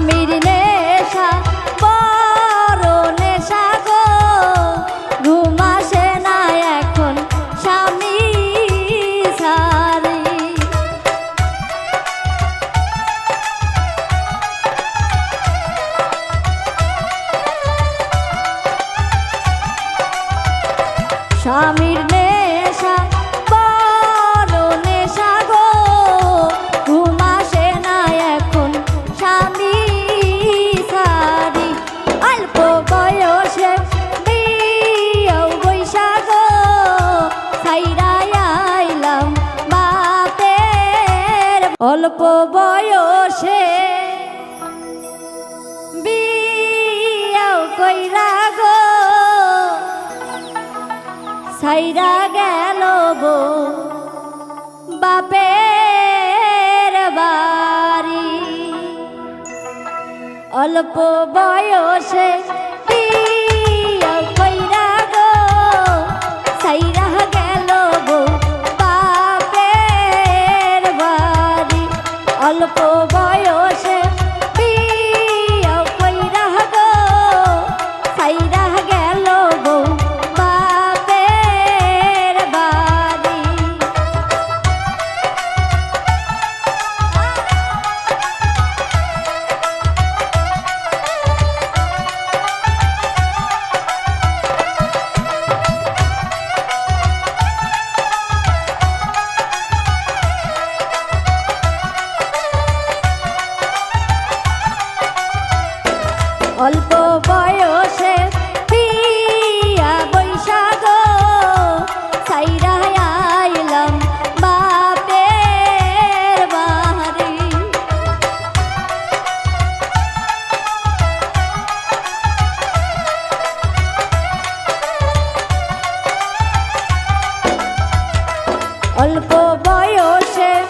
স্বামীর নেশা বড় নেশা গো। ঘুম আসে না এখন স্বামী সারি স্বামীর অল্প বয়সে বিয়াও কইরা গো সাইরা গেল গো বাপের বাড়ি। অল্প বয়সে অল্প বয়সে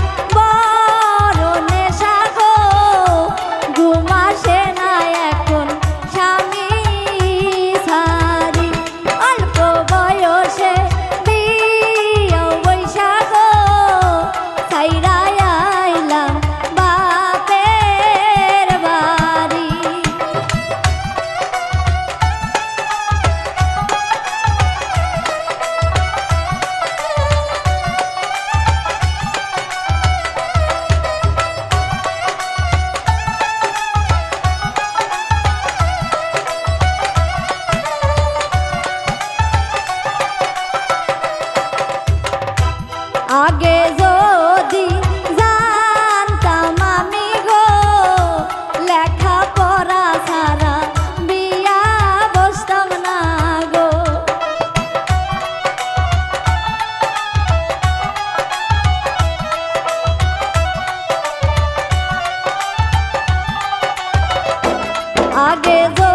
লাগে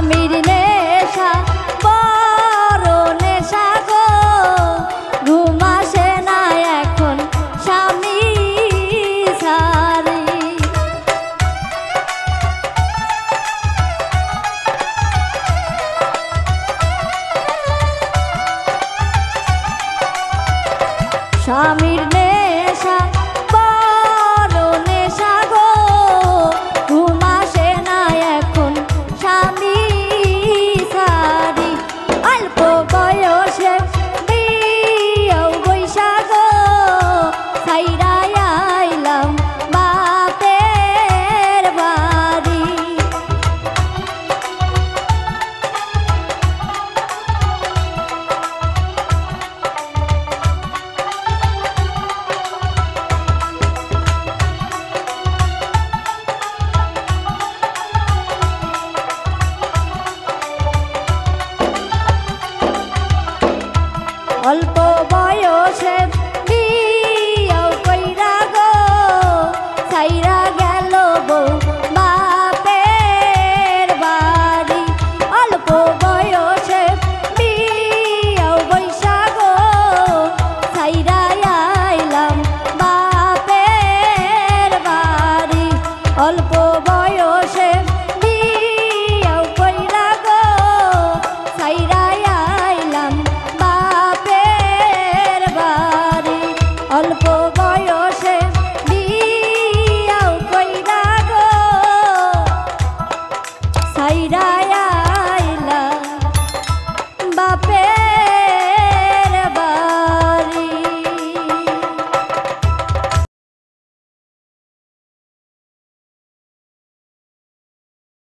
স্বামীর নে অল্প বয়সে